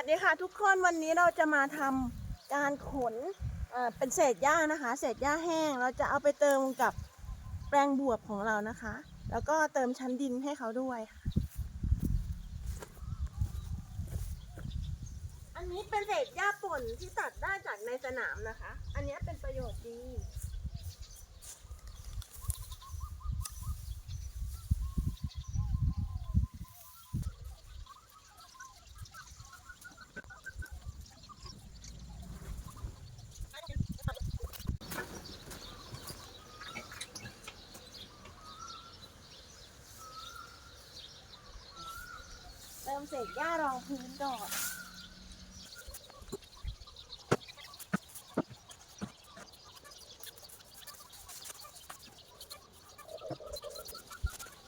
วัสดีค่ะทุกคนวันนี้เราจะมาทำการขนเป็นเศษหญ้านะคะ เศษหญ้าแห้งเราจะเอาไปเติมกับแปลงบวบของเรานะคะ แล้วก็เติมชั้นดินให้เขาด้วยค่ะ อันนี้เป็นเศษหญ้าป่นที่ตัดได้จากในสนามนะคะ อันนี้เป็นประโยชน์ดี มเศษหญ้ารองพื้นก่อน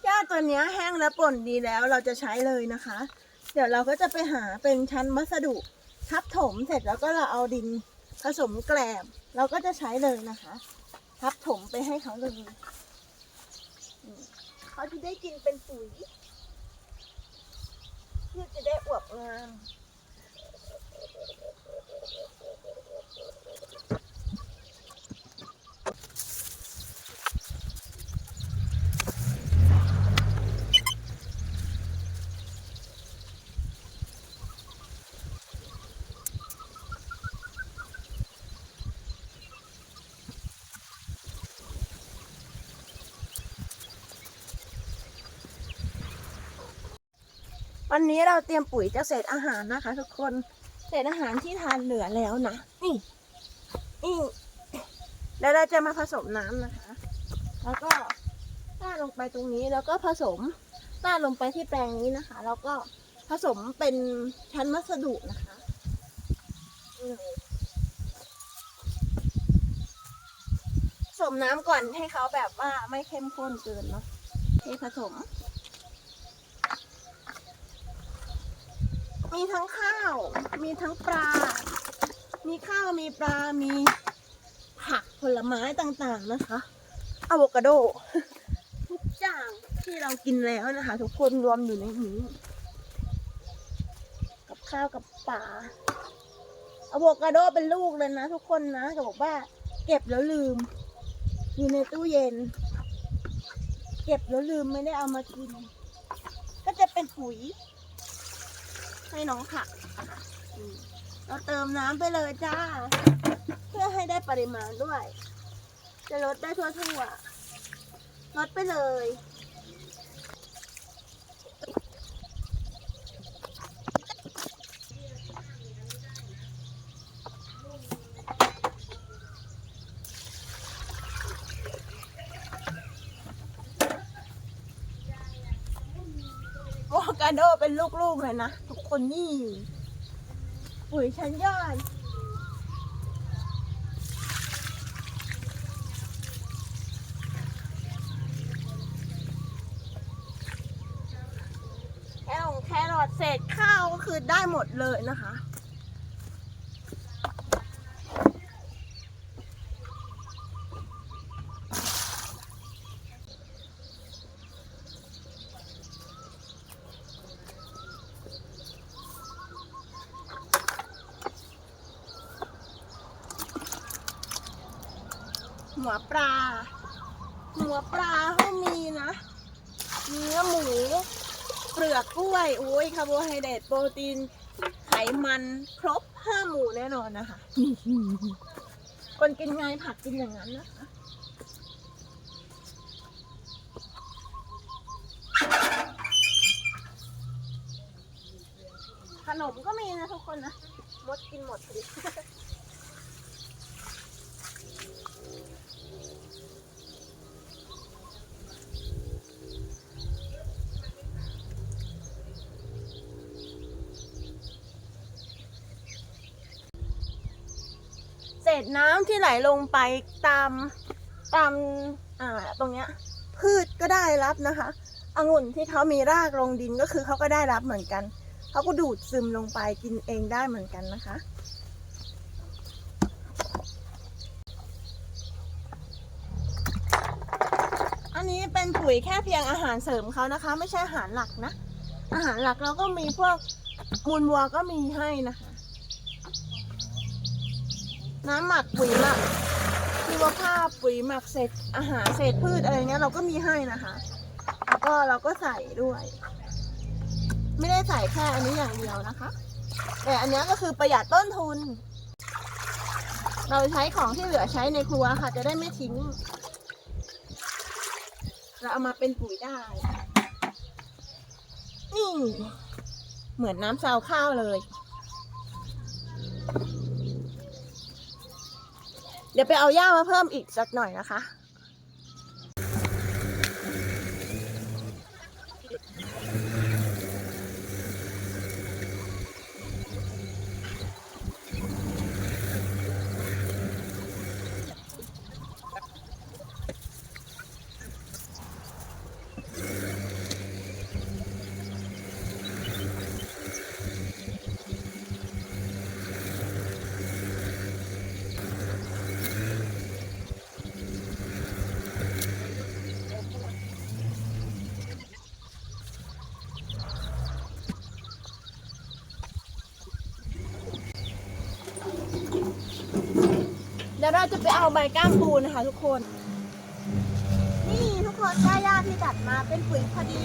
หญ้าตัวนี้แห้งและป่นดีแล้วเราจะใช้เลยนะคะ เดี๋ยวเราก็จะไปหาเป็นชั้นวัสดุทับถมเสร็จแล้วก็เราเอาดินผสมแกลบเราก็จะใช้เลยนะคะ ทับถมไปให้เขาเลยเขาจะได้กินเป็นปุ๋ย จะได้อวบงาม วันนี้เราเตรียมปุ๋ยจากเศษอาหารนะคะ ทุกคนเศษอาหารที่ทานเหลือแล้วนะนี่นี่แล้วเราจะมาผสมน้ำนะคะ แล้วก็ราลงไปตรงนี้แล้วก็ผสมราลงไปที่แปลงนี้นะคะ แล้วก็ผสมเป็นชั้นวัสดุนะคะผสมน้ำก่อนให้เขาแบบว่าไม่เข้มข้นเกินเนาะเทผสม มีทั้งข้าว มีทั้งปลา มีข้าว มีปลา มีผักผลไม้ต่างๆนะคะอะโวคาโด ทุกอย่างที่เรากินแล้วนะคะ ทุกคนรวมอยู่ในนี้ กับข้าวกับปลาอะโวคาโดเป็นลูกเลยนะทุกคนนะจะบอกว่า เก็บแล้วลืม อยู่ในตู้เย็น เก็บแล้วลืมไม่ได้เอามากิน ก็จะเป็นปุ๋ย ให้น้องผักเราเติมน้ำไปเลยจ้า เพื่อให้ได้ปริมาณด้วย จะลดได้ทั่วทั่วลดไปเลยโวคาโดเป็นลูกๆเลยนะ คนนี่ปุ๋ยชั้นยอดแค่ของแครอทเศษข้าวก็คือได้หมดเลยนะคะ หัวปลา หัวปลาเขามีนะเนื้อหมู เปลือกกล้วยโอ้ยคาร์โบไฮเดรตโปรตีน ไขมันครบห้าหมู่แน่นอนนะคะ คนกินไงผักกินอย่างนั้นนะคะขนมก็มีนะทุกคนนะ มดกินหมดพอ ดน้ำที่ไหลลงไปตามตามอ่าตรงเนี้ยพืชก็ได้รับนะคะองุ่นที่เขามีรากลงดินก็คือเขาก็ได้รับเหมือนกันเขาก็ดูดซึมลงไปกินเองได้เหมือนกันนะคะ อันนี้เป็นปุ๋ยแค่เพียงอาหารเสริมเขานะคะ ไม่ใช่อาหารหลักนะ อาหารหลักเราก็มีพวกมูลวัวก็มีให้นะคะ น้ำหมักปุ๋ยหมักชีวภาพปุ๋ยหมักเศษอาหารเศษพืชอะไรเงี้ยเราก็มีให้นะคะแล้วก็เราก็ใส่ด้วย ไม่ได้ใส่แค่อันนี้อย่างเดียวนะคะ แต่อันนี้ก็คือประหยัดต้นทุน เราใช้ของที่เหลือใช้ในครัวค่ะ จะได้ไม่ทิ้ง เราเอามาเป็นปุ๋ยได้ นี่ เหมือนน้ำซาวข้าวเลย เดี๋ยวไปเอาหญ้ามาเพิ่มอีกสักหน่อยนะคะเดี๋ เราจะไปเอาใบก้ามปูนะคะ ทุกคน นี่ทุกคนหญ้าหญ้าที่ตัดมาเป็นปุ๋ยพอดี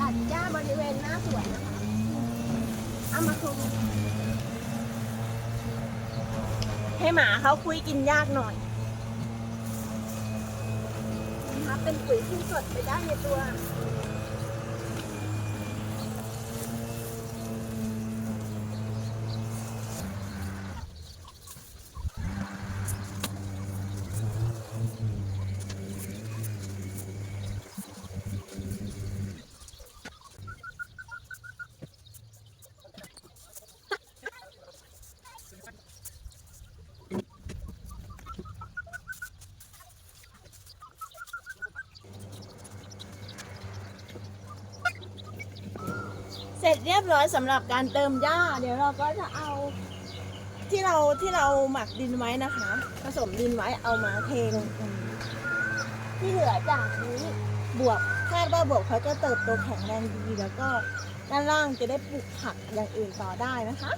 ตัดหญ้าบริเวณหน้าสวนนะคะ เอามาคลุมให้หมาเขาคุยกินยากหน่อยนะคะเป็นปุ๋ยที่สดไปได้ในตัว เร็จเรียบร้อยสำหรับการเติมหญ้า เดี๋ยวเราก็จะเอาที่เราที่เราหมักดินไว้นะคะ ผสมดินไว้เอามาเทลงตรงนี้ที่เหลือจากนี้บวกคาดว่าบวกเขาจะเติบโตแข็งแรงดีแล้วก็ด้านล่างจะได้ปลูกผักอย่างอื่นต่อได้นะคะ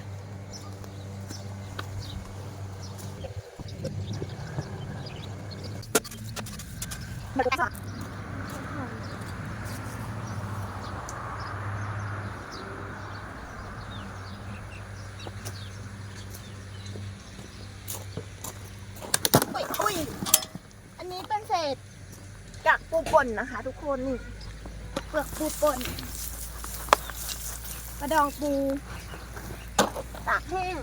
อุ้ยอุ้ยอันนี้เป็นเศษกากปูป่ นะคะ ทุกคนนี่เปลือกปูป่นกระดองปู ตากแห้ง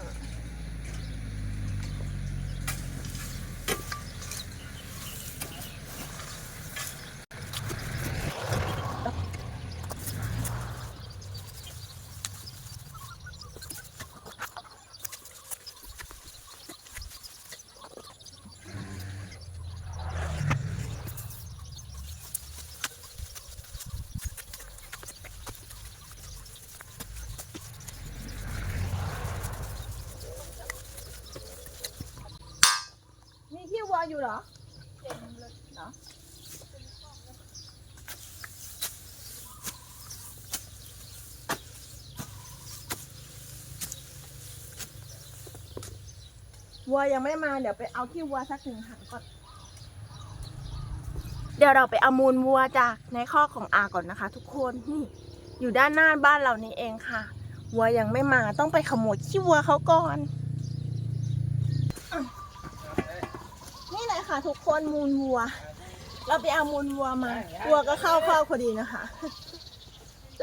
อยู่เหรอเต็มเลยเหรอวัวยังไม่มาเดี๋ยวไปเอาที่วัวสักหนึ่งถังก่อน เดี๋ยวเราไปเอามูลวัวจากในข้อของอาก่อนนะคะ ทุกคนนี่อยู่ด้านหน้าบ้านเรานี่เองค่ะวัวยังไม่มาต้องไปขโมยขี้วัวเขาก่อน นี่เลย ค่ะ ทุกคนมูลวัว เราไปเอามูลวัวมา วัวก็เข้าเฝ้าพอดีนะคะ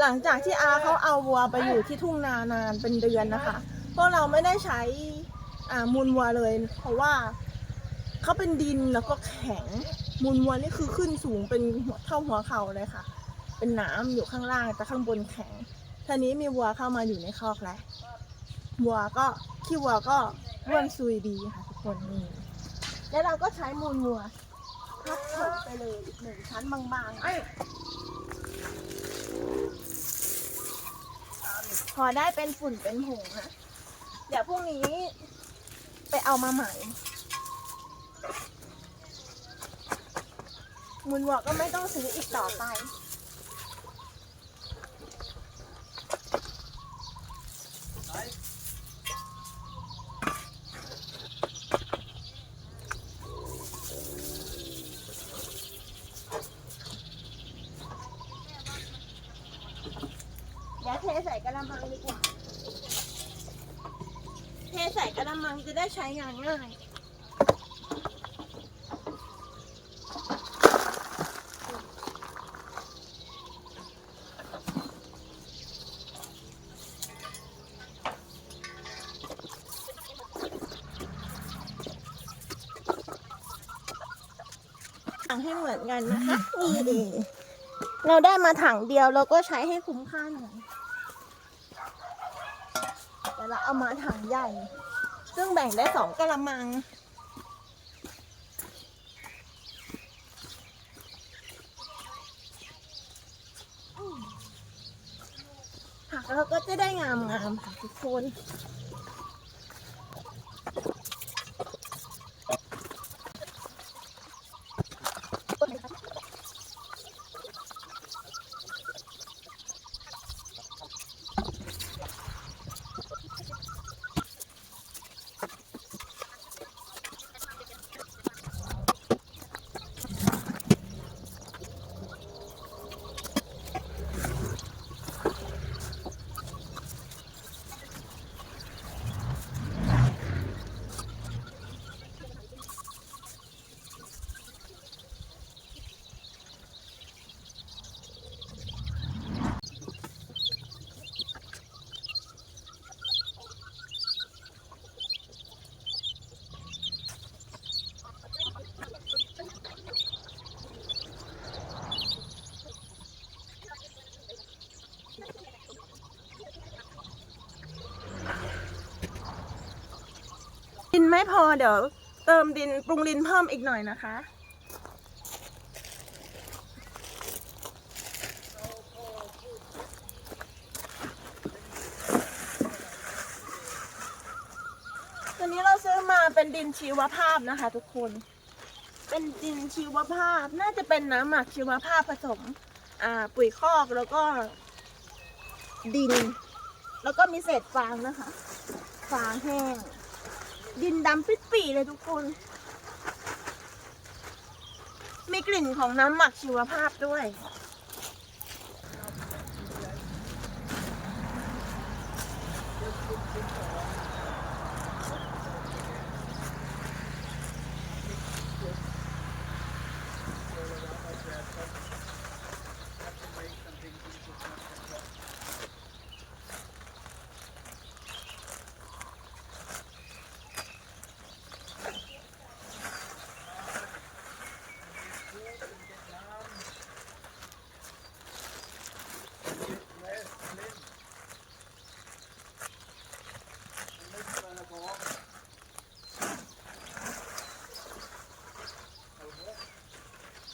หลังจากที่อาเขาเอาวัวไปอยู่ที่ทุ่งนานานเป็นเดือนนะคะพวกเราไม่ได้ใช้อ่ามูลวัวเลย เพราะว่าเขาเป็นดินแล้วก็แข็งมูลวัวนี่คือขึ้นสูงเป็นหัวเท่าหัวเข่าเลยค่ะ เป็นหน้ำอยู่ข้างล่างแต่ข้างบนแข็งทีนี้มีวัวเข้ามาอยู่ในคอกแล้ววัวก็ขี้วัวก็ร่วนซุยดีค่ะทุกคนนี่ แล้วเราก็ใช้มูลวัวทับถมไปเลยอีกหนึ่งชั้นบางๆ พอได้เป็นฝุ่นเป็นผงนะเดี๋ยวพรุ่งนี้ไปเอามาใหม่ มูลวัวก็ไม่ต้องซื้ออีกต่อไป ดี๋ยว เทใส่กระมังดีกว่า เทใส่กระมังจะได้ใช้งานง่ายถังให้เหมือนกันนะคะนี่เองเราได้มาถังเดียวเราก็ใช้ให้คุ้มค่าหน่อย แต่เราเอามาถังใหญ่ ซึ่งแบ่งได้สองกะละมัง ผักเราก็จะได้งามๆค่ะทุกคน ไม่พอเดี๋ยวเติมดินปรุงดินเพิ่มอีกหน่อยนะคะ ตัวนี้เราซื้อมาเป็นดินชีวภาพนะคะ ทุกคน เป็นดินชีวภาพน่าจะเป็นน้ำหมักชีวภาพผสม อ่า ปุ๋ยคอกแล้วก็ดิน แล้วก็มีเศษฟางนะคะ ฟางแห้ง ดินดำปิดปีเลยทุกคน มีกลิ่นของน้ำหมักชีวภาพด้วย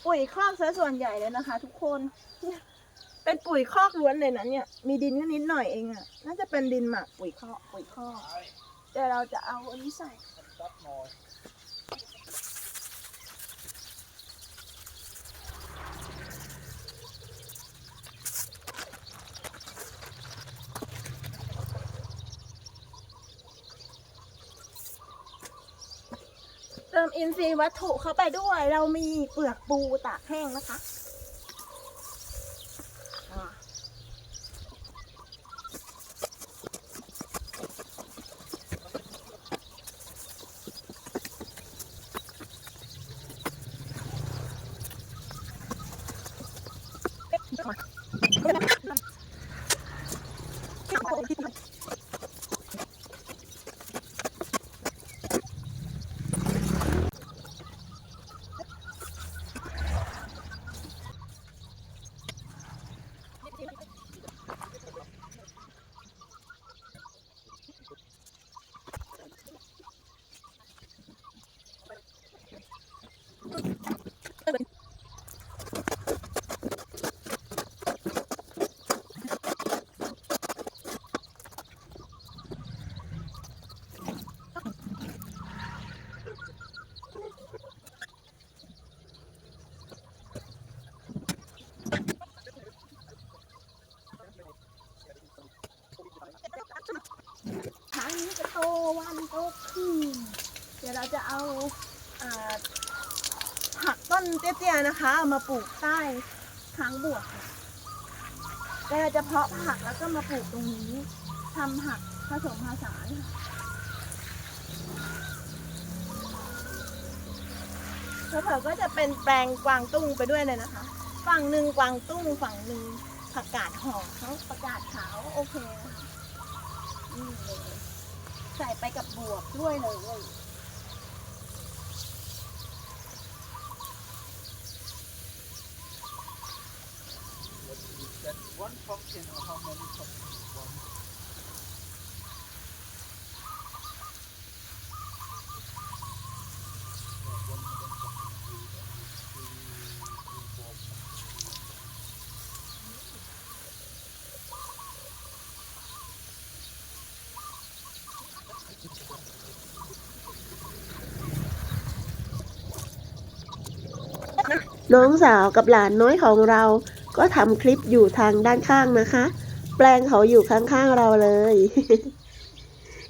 ปุ๋ยคอกซะส่วนใหญ่เลยนะคะ ทุกคน เป็นปุ๋ยคอกล้วนเลยนะเนี่ย มีดินก็นิดหน่อยเองอะน่าจะเป็นดินหมักปุ๋ยคอกปุ๋ยคอกเดี๋ยวเราจะเอาอันนี้ใส่ อินทรีย์วัตถุเข้าไปด้วย เรามีเปลือกปูตากแห้งนะคะ วันโตขึ้น เดี๋ยวเราจะเอาผักต้นเตี้ยๆนะคะามาปลูกใต้ทางบวกก็เราจะเพาะผักแล้วก็มาปลูกตรงนี้ทำผักผสมผสานค่ะแล้วเผอๆก็จะเป็นแปลงกวางตุ้งไปด้วยเลยนะคะ ฝั่งหนึ่งกวางตุ้งฝั่งหนึ่งผักกาดหอมเขาประกาศขาวโอเคนะคะนี่เลย ใส่ไปกับบวบด้วยเลย That one function or how many functions? One. น้องสาวกับหลานน้อยของเราก็ทำคลิปอยู่ทางด้านข้างนะคะ แปลงเขาอยู่ข้างๆเราเลย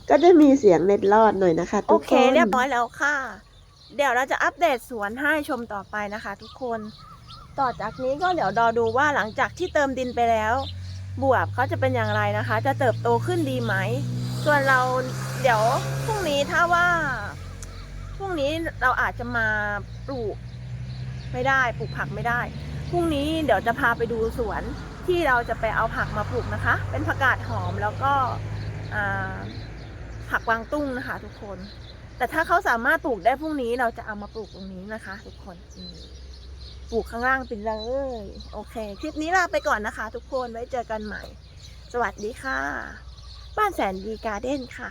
ก็จะมีเสียงเล็ดลอดหน่อยนะคะ ทุกคน โอเคเรียบร้อยแล้วค่ะ เดี๋ยวเราจะอัปเดตสวนให้ชมต่อไปนะคะ ทุกคน ต่อจากนี้ก็เดี๋ยวรอดูว่าหลังจากที่เติมดินไปแล้ว บวบเขาจะเป็นอย่างไรนะคะ จะเติบโตขึ้นดีไหม ส่วนเราเดี๋ยวพรุ่งนี้ถ้าว่าพรุ่งนี้เราอาจจะมาปลูก ไม่ได้ปลูกผักไม่ได้พรุ่งนี้เดี๋ยวจะพาไปดูสวนที่เราจะไปเอาผักมาปลูกนะคะ เป็นผักกาดหอมแล้วก็ผักวางตุ้งนะคะ ทุกคน แต่ถ้าเขาสามารถปลูกได้พรุ่งนี้เราจะเอามาปลูกตรงนี้นะคะ ทุกคนปลูกข้างล่างไปเลยโอเค คลิปนี้ลาไปก่อนนะคะ ทุกคนไว้เจอกันใหม่ สวัสดีค่ะ บ้านแสนดีการ์เด้นค่ะ